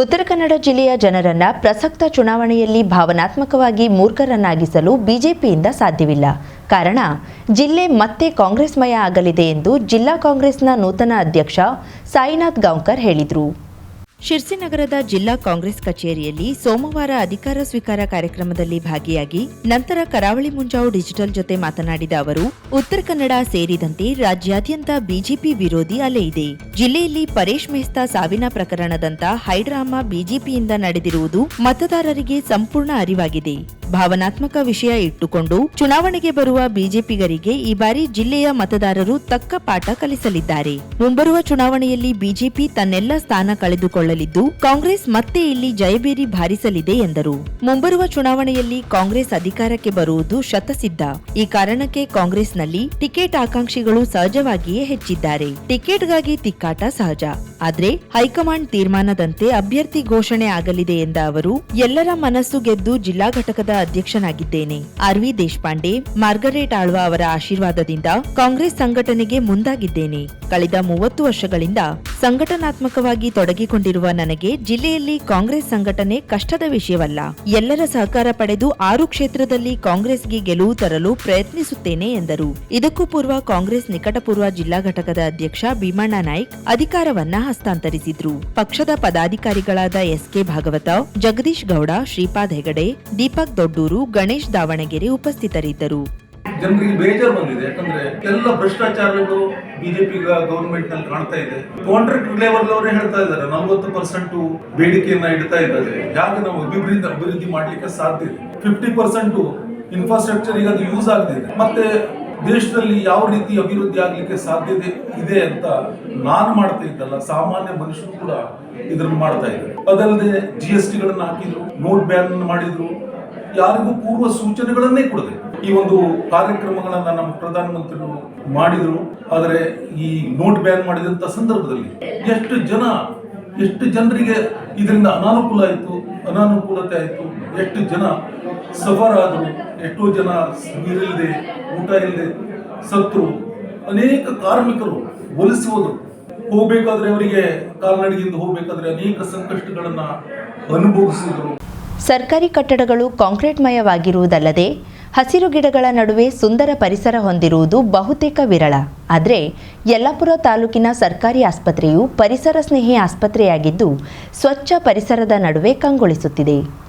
ಉತ್ತರ ಕನ್ನಡ ಜಿಲ್ಲೆಯ ಜನರನ್ನ ಪ್ರಸಕ್ತ ಚುನಾವಣೆಯಲ್ಲಿ ಭಾವನಾತ್ಮಕವಾಗಿ ಮೂರ್ಖರನ್ನಾಗಿಸಲು ಬಿಜೆಪಿಯಿಂದ ಸಾಧ್ಯವಿಲ್ಲ. ಕಾರಣ, ಜಿಲ್ಲೆ ಮತ್ತೆ ಕಾಂಗ್ರೆಸ್ಮಯ ಆಗಲಿದೆ ಎಂದು ಜಿಲ್ಲಾ ಕಾಂಗ್ರೆಸ್ನ ನೂತನ ಅಧ್ಯಕ್ಷ ಸಾಯಿನಾಥ್ ಗಾಂವ್ಕರ್ ಹೇಳಿದರು. ಶಿರ್ಸಿ ನಗರದ ಜಿಲ್ಲಾ ಕಾಂಗ್ರೆಸ್ ಕಚೇರಿಯಲ್ಲಿ ಸೋಮವಾರ ಅಧಿಕಾರ ಸ್ವೀಕಾರ ಕಾರ್ಯಕ್ರಮದಲ್ಲಿ ಭಾಗಿಯಾಗಿ ನಂತರ ಕರಾವಳಿ ಮುಂಜಾವು ಡಿಜಿಟಲ್ ಜೊತೆ ಮಾತನಾಡಿದ ಅವರು, ಉತ್ತರ ಕನ್ನಡ ಸೇರಿದಂತೆ ರಾಜ್ಯಾದ್ಯಂತ ಬಿಜೆಪಿ ವಿರೋಧಿ ಅಲೆ ಇದೆ. ಜಿಲ್ಲೆಯಲ್ಲಿ ಪರೇಶ್ ಮೆಹ್ತಾ ಸಾವಿನ ಪ್ರಕರಣದಂತ ಹೈಡ್ರಾಮಾ ಬಿಜೆಪಿಯಿಂದ ನಡೆದಿರುವುದು ಮತದಾರರಿಗೆ ಸಂಪೂರ್ಣ ಅರಿವಾಗಿದೆ. ಭಾವನಾತ್ಮಕ ವಿಷಯ ಇಟ್ಟುಕೊಂಡು ಚುನಾವಣೆಗೆ ಬರುವ ಬಿಜೆಪಿಗರಿಗೆ ಈ ಬಾರಿ ಜಿಲ್ಲೆಯ ಮತದಾರರು ತಕ್ಕ ಪಾಠ ಕಲಿಸಲಿದ್ದಾರೆ. ಮುಂಬರುವ ಚುನಾವಣೆಯಲ್ಲಿ ಬಿಜೆಪಿ ತನ್ನೆಲ್ಲ ಸ್ಥಾನ ಕಳೆದುಕೊಳ್ಳಲಿದ್ದು ಕಾಂಗ್ರೆಸ್ ಮತ್ತೆ ಇಲ್ಲಿ ಜಯಬೇರಿ ಭಾರಿಸಲಿದೆ ಎಂದರು. ಮುಂಬರುವ ಚುನಾವಣೆಯಲ್ಲಿ ಕಾಂಗ್ರೆಸ್ ಅಧಿಕಾರಕ್ಕೆ ಬರುವುದು ಶತಸಿದ್ಧ. ಈ ಕಾರಣಕ್ಕೆ ಕಾಂಗ್ರೆಸ್ನಲ್ಲಿ ಟಿಕೆಟ್ ಆಕಾಂಕ್ಷಿಗಳು ಸಹಜವಾಗಿಯೇ ಹೆಚ್ಚಿದ್ದಾರೆ. ಟಿಕೆಟ್ಗಾಗಿ ತಿಕ್ಕಾಟ ಸಹಜ. ಆದರೆ ಹೈಕಮಾಂಡ್ ತೀರ್ಮಾನದಂತೆ ಅಭ್ಯರ್ಥಿ ಘೋಷಣೆ ಆಗಲಿದೆ ಎಂದ ಅವರು, ಎಲ್ಲರ ಮನಸ್ಸು ಗೆದ್ದು ಜಿಲ್ಲಾ ಘಟಕದ ಅಧ್ಯಕ್ಷನಾಗಿದ್ದೇನೆ. R V Deshpande, Margaret Alva ಅವರ ಆಶೀರ್ವಾದದಿಂದ ಕಾಂಗ್ರೆಸ್ ಸಂಘಟನೆಗೆ ಮುಂದಾಗಿದ್ದೇನೆ. ಕಳೆದ ಮೂವತ್ತು ವರ್ಷಗಳಿಂದ ಸಂಘಟನಾತ್ಮಕವಾಗಿ ತೊಡಗಿಕೊಂಡಿರುವ ನನಗೆ ಜಿಲ್ಲೆಯಲ್ಲಿ ಕಾಂಗ್ರೆಸ್ ಸಂಘಟನೆ ಕಷ್ಟದ ವಿಷಯವಲ್ಲ. ಎಲ್ಲರ ಸಹಕಾರ ಪಡೆದು ಆರು ಕ್ಷೇತ್ರದಲ್ಲಿ ಕಾಂಗ್ರೆಸ್ಗೆ ಗೆಲುವು ತರಲು ಪ್ರಯತ್ನಿಸುತ್ತೇನೆ ಎಂದರು. ಇದಕ್ಕೂ ಪೂರ್ವ ಕಾಂಗ್ರೆಸ್ ನಿಕಟಪೂರ್ವ ಜಿಲ್ಲಾ ಘಟಕದ ಅಧ್ಯಕ್ಷ ಭೀಮಣ್ಣ ನಾಯ್ಕ್ ಅಧಿಕಾರವನ್ನ ಹಸ್ತಾಂತರಿಸಿದ್ರು. ಪಕ್ಷದ ಪದಾಧಿಕಾರಿಗಳಾದ ಎಸ್ಕೆ ಭಾಗವತ ಜಗದೀಶ್ ಗೌಡ, ಶ್ರೀಪಾದ್ ಹೆಗಡೆ, ದೀಪಕ್ ದೊಡ್ಡೂರು, ಗಣೇಶ್ ದಾವಣಗೆರೆ ಉಪಸ್ಥಿತರಿದ್ದರು. ಜನರಿಗೆ ಬೇಜಾರು ಬಂದಿದೆ. ಯಾಕಂದ್ರೆ ಎಲ್ಲ ಭ್ರಷ್ಟಾಚಾರಗಳು ಬಿಜೆಪಿ ಗವರ್ಮೆಂಟ್ನಲ್ಲಿ ಕಾಣ್ತಾ ಇದೆ. ಕಾಂಟ್ರಾಕ್ಟ್ ಲೆವೆಲ್ ಅವರೇ ಹೇಳ್ತಾ ಇದ್ದಾರೆ. ನಲ್ವತ್ತು ಪರ್ಸೆಂಟ್ ಬೇಡಿಕೆಯನ್ನ ಇಡ್ತಾ ಇದ್ದಾರೆ. ಯಾಕೆ ನಾವು ಅಭಿವೃದ್ಧಿ ಅಭಿವೃದ್ಧಿ ಮಾಡ್ಲಿಕ್ಕೆ ಸಾಧ್ಯ ಇದೆ ಫಿಫ್ಟಿ ಪರ್ಸೆಂಟ್ ಇನ್ಫ್ರಾಸ್ಟ್ರಕ್ಚರ್ ಈಗ ಅದು ಯೂಸ್ ಆಗ್ತಿದೆ ಮತ್ತೆ ದೇಶದಲ್ಲಿ ಯಾವ ರೀತಿ ಅಭಿವೃದ್ಧಿ ಆಗ್ಲಿಕ್ಕೆ ಸಾಧ್ಯತೆ ಇದೆ ಅಂತ ನಾನು ಮಾಡ್ತಾ ಇದ್ದಲ್ಲ, ಸಾಮಾನ್ಯ ಮನುಷ್ಯರು ಕೂಡ ಇದನ್ನು ಮಾಡ್ತಾ ಇದ್ದಾರೆ. ಅದಲ್ಲದೆ ಜಿ ಎಸ್ ಟಿಗಳನ್ನ ಹಾಕಿದ್ರು ನೋಟ್ ಬ್ಯಾನ್ ಮಾಡಿದ್ರು. ಯಾರಿಗೂ ಪೂರ್ವ ಸೂಚನೆಗಳನ್ನೇ ಕೊಡದೆ. ಈ ಒಂದು ಕಾರ್ಯಕ್ರಮಗಳನ್ನ ನಮ್ಮ ಪ್ರಧಾನಮಂತ್ರಿಗಳು ಮಾಡಿದ್ರು. ಆದರೆ ಈ ನೋಟ್ ಬ್ಯಾನ್ ಮಾಡಿದಂತ ಸಂದರ್ಭದಲ್ಲಿ ಎಷ್ಟು ಜನ, ಎಷ್ಟು ಜನರಿಗೆ ಇದರಿಂದ ಅನಾನುಕೂಲ ಆಯಿತು, ಅನಾನುಕೂಲತೆ ಆಯಿತು, ಎಷ್ಟು ಜನ ಸಫರ್ ಆದರು ಎಷ್ಟೋ ಜನ ನೀರಿಲ್ಲದೆ, ಊಟ ಇಲ್ಲದೆ ಸತ್ತರು ಅನೇಕ ಕಾರ್ಮಿಕರು ವಲಸೆ ಹೋದರು. ಹೋಗಬೇಕಾದ್ರೆ ಅವರಿಗೆ ಕಾಲ್ನಡಿಗೆಯಿಂದ ಹೋಗಬೇಕಾದ್ರೆ ಅನೇಕ ಸಂಕಷ್ಟಗಳನ್ನು ಅನುಭವಿಸಿದರು. ಸರ್ಕಾರಿ ಕಟ್ಟಡಗಳು ಕಾಂಕ್ರೀಟ್ಮಯವಾಗಿರುವುದಲ್ಲದೆ ಹಸಿರು ಗಿಡಗಳ ನಡುವೆ ಸುಂದರ ಪರಿಸರ ಹೊಂದಿರುವುದು ಬಹುತೇಕ ವಿರಳ. ಆದರೆ, ಯಲ್ಲಾಪುರ ತಾಲೂಕಿನ ಸರ್ಕಾರಿ ಆಸ್ಪತ್ರೆಯು ಪರಿಸರ ಸ್ನೇಹಿ ಆಸ್ಪತ್ರೆಯಾಗಿದ್ದು, ಸ್ವಚ್ಛ ಪರಿಸರದ ನಡುವೆ ಕಂಗೊಳಿಸುತ್ತಿದೆ.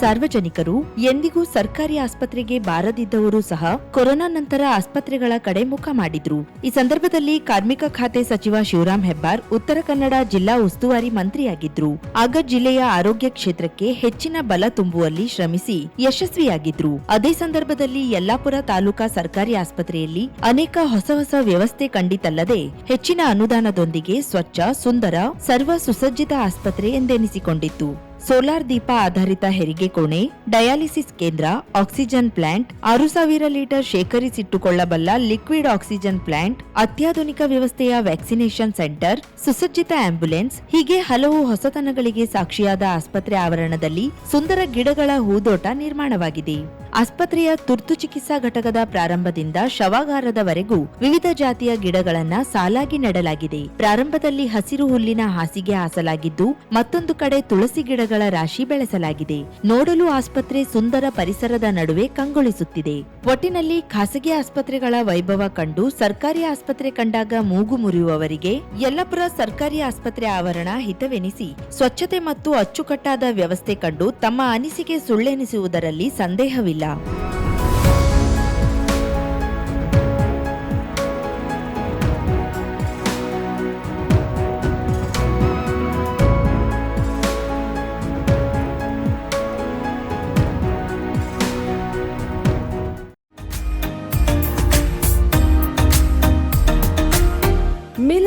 ಸಾರ್ವಜನಿಕರು ಎಂದಿಗೂ ಸರ್ಕಾರಿ ಆಸ್ಪತ್ರೆಗೆ ಬಾರದಿದ್ದವರು ಸಹ ಕೊರೋನಾ ನಂತರ ಆಸ್ಪತ್ರೆಗಳ ಕಡೆ ಮುಖ ಮಾಡಿದ್ರು. ಈ ಸಂದರ್ಭದಲ್ಲಿ ಕಾರ್ಮಿಕ ಖಾತೆ ಸಚಿವ ಶಿವರಾಮ್ ಹೆಬ್ಬಾರ್, ಉತ್ತರ ಕನ್ನಡ ಜಿಲ್ಲಾ ಉಸ್ತುವಾರಿ ಮಂತ್ರಿಯಾಗಿದ್ರು. ಆಗ ಜಿಲ್ಲೆಯ ಆರೋಗ್ಯ ಕ್ಷೇತ್ರಕ್ಕೆ ಹೆಚ್ಚಿನ ಬಲ ತುಂಬುವಲ್ಲಿ ಶ್ರಮಿಸಿ ಯಶಸ್ವಿಯಾಗಿದ್ರು. ಅದೇ ಸಂದರ್ಭದಲ್ಲಿ ಯಲ್ಲಾಪುರ ತಾಲೂಕಾ ಸರ್ಕಾರಿ ಆಸ್ಪತ್ರೆಯಲ್ಲಿ ಅನೇಕ ಹೊಸ ಹೊಸ ವ್ಯವಸ್ಥೆ ಕಂಡಿತಲ್ಲದೆ ಹೆಚ್ಚಿನ ಅನುದಾನದೊಂದಿಗೆ ಸ್ವಚ್ಛ, ಸುಂದರ, ಸರ್ವ ಸುಸಜ್ಜಿತ ಆಸ್ಪತ್ರೆ ಎಂದೆನಿಸಿಕೊಂಡಿತ್ತು. ಸೋಲಾರ್ ದೀಪ ಆಧಾರಿತ ಹೆರಿಗೆ ಕೋಣೆ, ಡಯಾಲಿಸಿಸ್ ಕೇಂದ್ರ, ಆಕ್ಸಿಜನ್ ಪ್ಲಾಂಟ್, ಆರು ಸಾವಿರ ಲೀಟರ್ ಶೇಖರಿಸಿಟ್ಟುಕೊಳ್ಳಬಲ್ಲ ಲಿಕ್ವಿಡ್ ಆಕ್ಸಿಜನ್ ಪ್ಲಾಂಟ್, ಅತ್ಯಾಧುನಿಕ ವ್ಯವಸ್ಥೆಯ ವ್ಯಾಕ್ಸಿನೇಷನ್ ಸೆಂಟರ್, ಸುಸಜ್ಜಿತ ಆಂಬ್ಯುಲೆನ್ಸ್, ಹೀಗೆ ಹಲವು ಹೊಸತನಗಳಿಗೆ ಸಾಕ್ಷಿಯಾದ ಆಸ್ಪತ್ರೆ ಆವರಣದಲ್ಲಿ ಸುಂದರ ಗಿಡಗಳ ಹೂದೋಟ ನಿರ್ಮಾಣವಾಗಿದೆ. ಆಸ್ಪತ್ರೆಯ ತುರ್ತು ಚಿಕಿತ್ಸಾ ಘಟಕದ ಪ್ರಾರಂಭದಿಂದ ಶವಾಗಾರದವರೆಗೂ ವಿವಿಧ ಜಾತಿಯ ಗಿಡಗಳನ್ನ ಸಾಲಾಗಿ ನೆಡಲಾಗಿದೆ. ಪ್ರಾರಂಭದಲ್ಲಿ ಹಸಿರು ಹುಲ್ಲಿನ ಹಾಸಿಗೆ ಹಾಸಲಾಗಿದ್ದು, ಮತ್ತೊಂದು ಕಡೆ ತುಳಸಿ ಗಿಡಗಳ ರಾಶಿ ಬೆಳೆಸಲಾಗಿದೆ. ನೋಡಲು ಆಸ್ಪತ್ರೆ ಸುಂದರ ಪರಿಸರದ ನಡುವೆ ಕಂಗೊಳಿಸುತ್ತಿದೆ. ಒಟ್ಟಿನಲ್ಲಿ ಖಾಸಗಿ ಆಸ್ಪತ್ರೆಗಳ ವೈಭವ ಕಂಡು ಸರ್ಕಾರಿ ಆಸ್ಪತ್ರೆ ಕಂಡಾಗ ಮೂಗು ಮುರಿಯುವವರಿಗೆ ಯಲ್ಲಪುರ ಸರ್ಕಾರಿ ಆಸ್ಪತ್ರೆ ಆವರಣ ಹಿತವೆನಿಸಿ, ಸ್ವಚ್ಛತೆ ಮತ್ತು ಅಚ್ಚುಕಟ್ಟಾದ ವ್ಯವಸ್ಥೆ ಕಂಡು ತಮ್ಮ ಅನಿಸಿಕೆ ಸುಳ್ಳೆನಿಸುವುದರಲ್ಲಿ ಸಂದೇಹವಿಲ್ಲ. ഇല്ല